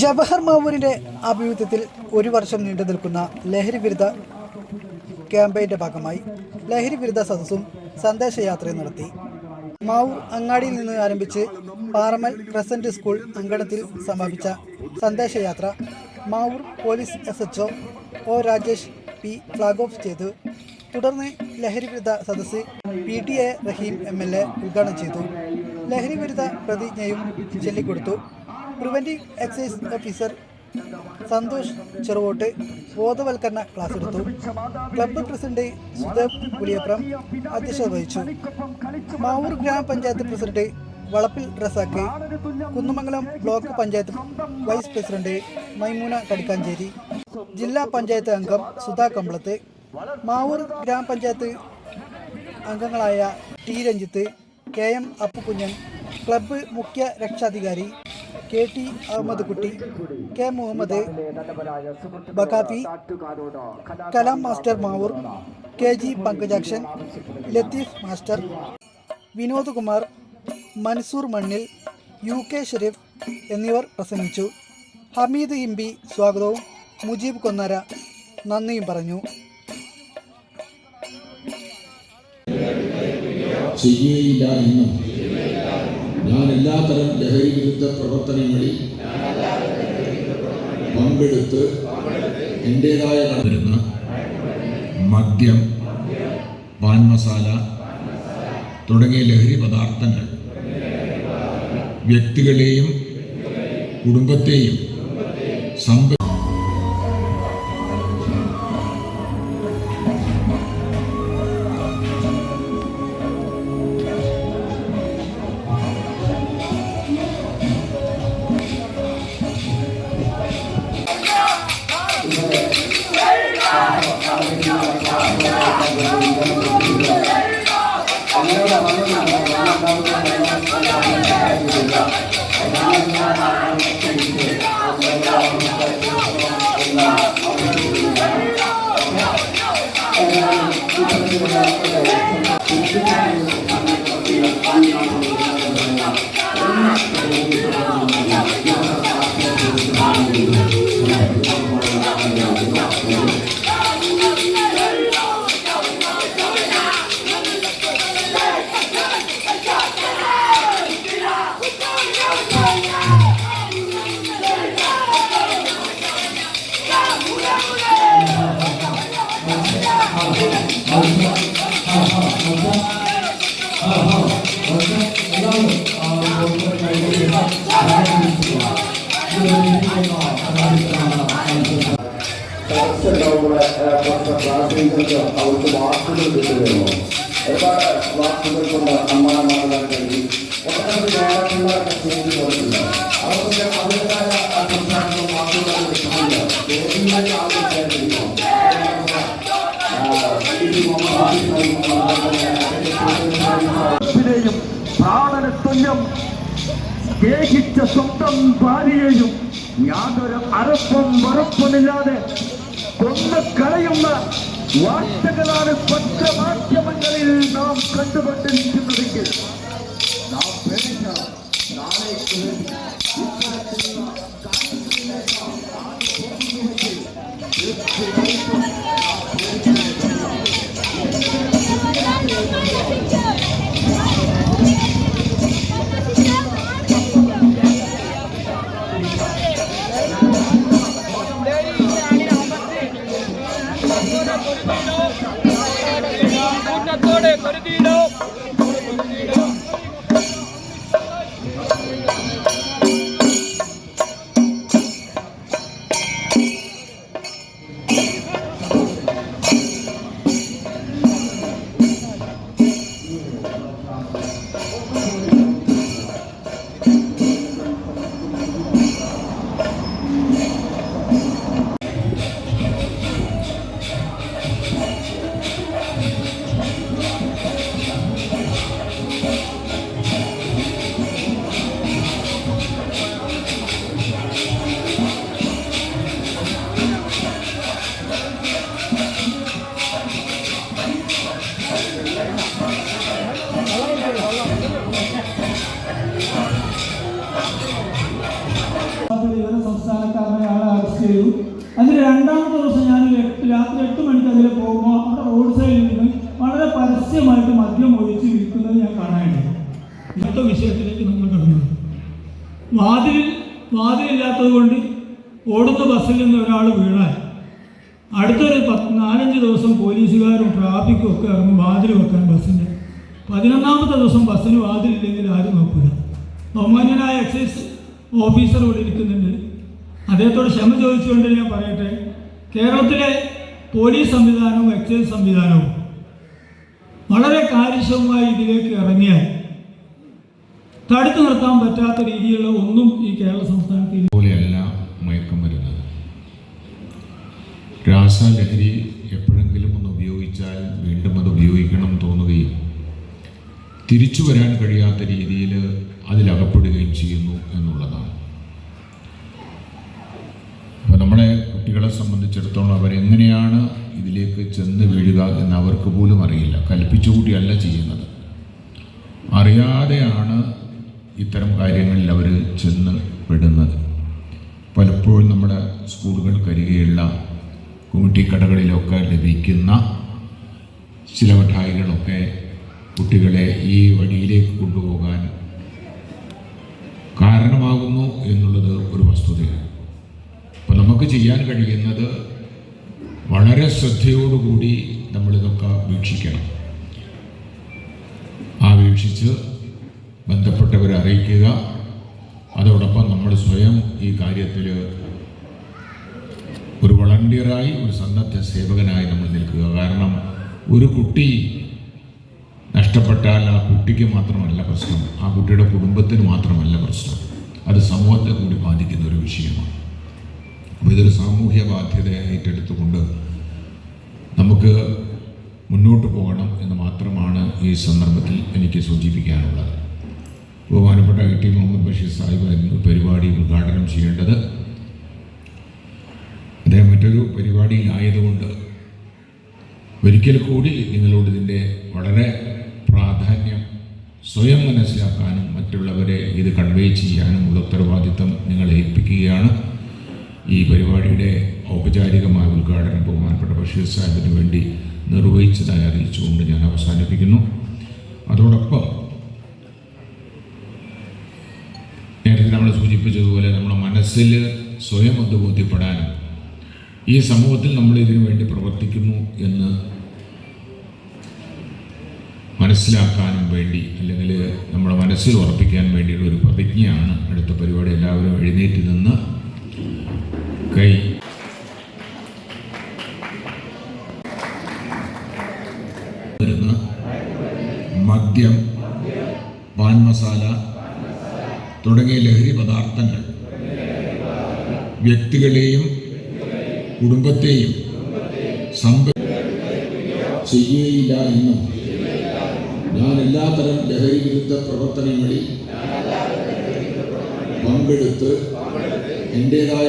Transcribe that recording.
ജവഹർ മാവൂരിന്റെ ആഭിമുഖ്യത്തിൽ ഒരു വർഷം നീണ്ടു നിൽക്കുന്ന ലഹരി വിരുദ്ധ ക്യാമ്പയിന്റെ ഭാഗമായി ലഹരി വിരുദ്ധ സദസ്സും സന്ദേശയാത്രയും നടത്തി. മാവൂർ അങ്ങാടിയിൽ നിന്ന് ആരംഭിച്ച് പാറമൽ ക്രസന്റ് സ്കൂൾ അങ്കണത്തിൽ സമാപിച്ച സന്ദേശയാത്ര Mavoor police S H O Rajesh P flag off ചെയ്തു. തുടർന്ന് ലഹരി വിരുദ്ധ സദസ്സ് P T A Rahim M L A ഉദ്ഘാടനം ചെയ്തു. ലഹരി വിരുദ്ധ പ്രതിജ്ഞയും ചൊല്ലിക്കൊടുത്തു. Preventive excise officer Santhosh Cheruvottu ബോധവൽക്കരണ ക്ലാസ് എടുത്തു. ക്ലബ്ബ് പ്രസിഡന്റ് സുദേവ് പുലിയപ്രം അധ്യക്ഷത വഹിച്ചു. മാവൂർ ഗ്രാമപഞ്ചായത്ത് president Valappil Razak Kunnamangalam block panchayat vice president Maimoona Kadukkancheri ജില്ലാ പഞ്ചായത്ത് അംഗം സുധാ കമ്പളത്ത് മാവൂർ ഗ്രാമപഞ്ചായത്ത് അംഗങ്ങളായ T Ranjith K M Appukunjan club മുഖ്യ രക്ഷാധികാരി K T Ahammed Kutty K Muhammed Bakkafi Kalam master Mavoor K G Pankajakshan Latheef master Vinod Kumar Mansoor Mannil U K Sharif എന്നിവർ പ്രസംഗിച്ചു. ഹമീദ് ഇമ്പി സ്വാഗതവും മുജീബ് കൊന്നര നന്ദിയും പറഞ്ഞു. ചെയ്യുകയില്ല എന്നും ഞാൻ എല്ലാത്തരം ലഹരി വിരുദ്ധ പ്രവർത്തനങ്ങളിൽ പങ്കെടുത്ത് എന്റെതായ വരുന്ന മദ്യം പാൻ മസാല തുടങ്ങിയ ലഹരി പദാർത്ഥങ്ങൾ വ്യക്തികളെയും കുടുംബത്തെയും സമ്പ 何? ക്ലാസ്സുകൾക്ക് അവർക്ക് വാക്കുകൾ കിട്ടുകയുള്ളൂ. ഒരുപാട് വാക്കുകൾ കൊണ്ട് സമ്മാനമാകാൻ കഴിയും ഒട്ടനവധി നേരങ്ങളുള്ള സ്റ്റേജ് പോയിട്ടുണ്ട് അവർക്കൊക്കെ അവരുടേതായ സംസ്ഥാനത്തും വാക്കുകൾ കിട്ടുന്നില്ല വേദിയിലേക്ക് ആവശ്യമായിട്ടിരിക്കും ിനെയും പ്രാണനത്തുല്യം ദേഹിച്ച സ്വന്തം ഭാര്യയെയും യാതൊരു അറപ്പും വറപ്പുമില്ലാതെ കൊന്നു കളയുന്ന வார்த்தைகளான பற்ற மாற்றமங்களில் நாம் கண்டுபட்டு நிற்கின்றதைக்கு நாம் பேசினால் நாளை Thank you. করে দিল। രാത്രി എട്ട് മണിക്ക് അതിൽ പോകുമ്പോൾ അവിടെ റോഡ് സൈഡിൽ നിന്ന് വളരെ പരസ്യമായിട്ട് മദ്യം ഒഴിച്ച് വിൽക്കുന്നത് ഞാൻ കാണാനുണ്ട്. ഇന്നത്തെ വിഷയത്തിലേക്ക് നമ്മൾ കടന്നു. വാതിലിൽ വാതിലില്ലാത്തത് കൊണ്ട് ഓടുന്ന ബസ്സിൽ നിന്ന് ഒരാൾ വീണാൽ അടുത്തൊരു പത്ത് നാലഞ്ച് ദിവസം പോലീസുകാരും ട്രാഫിക്കും ഒക്കെ ഇറങ്ങും വാതിൽ വെക്കാൻ ബസ്സിന്റെ. പതിനൊന്നാമത്തെ ദിവസം ബസ്സിന് വാതിലില്ലെങ്കിൽ ആരും നോക്കില്ല ബഹുമാന്യനായ എക്സൈസ് ഓഫീസർ ഇവിടെ ഇരിക്കുന്നുണ്ട്. അദ്ദേഹത്തോട് ക്ഷമ ചോദിച്ചുകൊണ്ട് ഞാൻ പറയട്ടെ കേരളത്തിലെ പോലീസ് സംവിധാനവും എക്സൈസ് സംവിധാനവും വളരെ കാര്യക്ഷമമായി ഇതിലേക്ക് ഇറങ്ങിയാൽ തടുത്തു നിർത്താൻ പറ്റാത്ത രീതിയിലുള്ള ഒന്നും ഈ കേരള സംസ്ഥാനത്ത് പോലെയല്ല മയക്കുമരുന്ന് രാസലഹരി എപ്പോഴെങ്കിലും ഒന്ന് ഉപയോഗിച്ചാൽ വീണ്ടും അത് ഉപയോഗിക്കണം തോന്നുകയും തിരിച്ചു വരാൻ കഴിയാത്ത രീതിയിൽ അതിലകപ്പെടുകയും ചെയ്യുന്നു എന്നുള്ളതാണ്. കുട്ടികളെ സംബന്ധിച്ചിടത്തോളം അവരെങ്ങനെയാണ് ഇതിലേക്ക് ചെന്ന് വീഴുക എന്ന് അവർക്ക് പോലും അറിയില്ല. കൽപ്പിച്ചുകൂടിയല്ല ചെയ്യുന്നത്. അറിയാതെയാണ് ഇത്തരം കാര്യങ്ങളിൽ അവർ ചെന്ന് പെടുന്നത്. പലപ്പോഴും നമ്മുടെ സ്കൂളുകൾക്കരികെയുള്ള കുമിട്ടിക്കടകളിലൊക്കെ ലഭിക്കുന്ന ചില മിഠായികളൊക്കെ കുട്ടികളെ ഈ വഴിയിലേക്ക് കൊണ്ടുപോകാൻ കാരണമാകുന്നു എന്നുള്ളത് ചെയ്യാൻ കഴിയുന്നത് വളരെ ശ്രദ്ധയോടുകൂടി നമ്മളിതൊക്കെ വീക്ഷിക്കണം. ആ വീക്ഷിച്ച് ബന്ധപ്പെട്ടവരെ അറിയിക്കുക. അതോടൊപ്പം നമ്മൾ സ്വയം ഈ കാര്യത്തിൽ ഒരു വളണ്ടിയറായി ഒരു സന്നദ്ധ സേവകനായി നമ്മൾ നിൽക്കുക. കാരണം ഒരു കുട്ടി നഷ്ടപ്പെട്ടാൽ ആ കുട്ടിക്ക് മാത്രമല്ല പ്രശ്നം. ആ കുട്ടിയുടെ കുടുംബത്തിന് മാത്രമല്ല പ്രശ്നം. അത് സമൂഹത്തെ കൂടി ബാധിക്കുന്ന ഒരു വിഷയമാണ്. അപ്പോൾ ഇതൊരു സാമൂഹ്യ ബാധ്യതയായി ഏറ്റെടുത്തുകൊണ്ട് നമുക്ക് മുന്നോട്ട് പോകണം എന്ന് മാത്രമാണ് ഈ സന്ദർഭത്തിൽ എനിക്ക് സൂചിപ്പിക്കാനുള്ളത്. ബഹുമാനപ്പെട്ട ഐ ടി മുഹമ്മദ് ബഷീർ സാഹിബായിരുന്നു പരിപാടി ഉദ്ഘാടനം ചെയ്യേണ്ടത്. അദ്ദേഹം മറ്റൊരു പരിപാടിയിലായതുകൊണ്ട് ഒരിക്കൽ കൂടി നിങ്ങളോട് ഇതിന്റെ വളരെ പ്രാധാന്യം സ്വയം മനസ്സിലാക്കാനും മറ്റുള്ളവരെ ഇത് കൺവേ ചെയ്യാനുമുള്ള ഉത്തരവാദിത്തം നിങ്ങളെ ഏൽപ്പിക്കുകയാണ് ഈ പരിപാടിയുടെ ഔപചാരികമായ ഉദ്ഘാടനം ബഹുമാനപ്പെട്ട ബഷീർ സാഹിബിന് വേണ്ടി നിർവഹിച്ചതായി അറിയിച്ചുകൊണ്ട് ഞാൻ അവസാനിപ്പിക്കുന്നു. അതോടൊപ്പം നേരത്തെ നമ്മൾ സൂചിപ്പിച്ചതുപോലെ നമ്മുടെ മനസ്സിൽ സ്വയം അത് ബോധ്യപ്പെടാനും ഈ സമൂഹത്തിൽ നമ്മൾ ഇതിനു വേണ്ടി പ്രവർത്തിക്കുന്നു എന്ന് മനസ്സിലാക്കാനും വേണ്ടി അല്ലെങ്കിൽ നമ്മുടെ മനസ്സിൽ ഉറപ്പിക്കാൻ വേണ്ടിയുള്ള ഒരു പ്രതിജ്ഞയാണ് അടുത്ത പരിപാടി. എല്ലാവരും എഴുന്നേറ്റ് നിന്ന് കൈ വരുന്ന മദ്യം പാൻ മസാല തുടങ്ങിയ ലഹരി പദാർത്ഥങ്ങൾ വ്യക്തികളെയും കുടുംബത്തെയും സമ്പ ചെയ്യുകയില്ല എന്നും ഞാൻ എല്ലാത്തരം ലഹരി വിരുദ്ധ പ്രവർത്തനങ്ങളിൽ പങ്കെടുത്ത് എന്റെതായ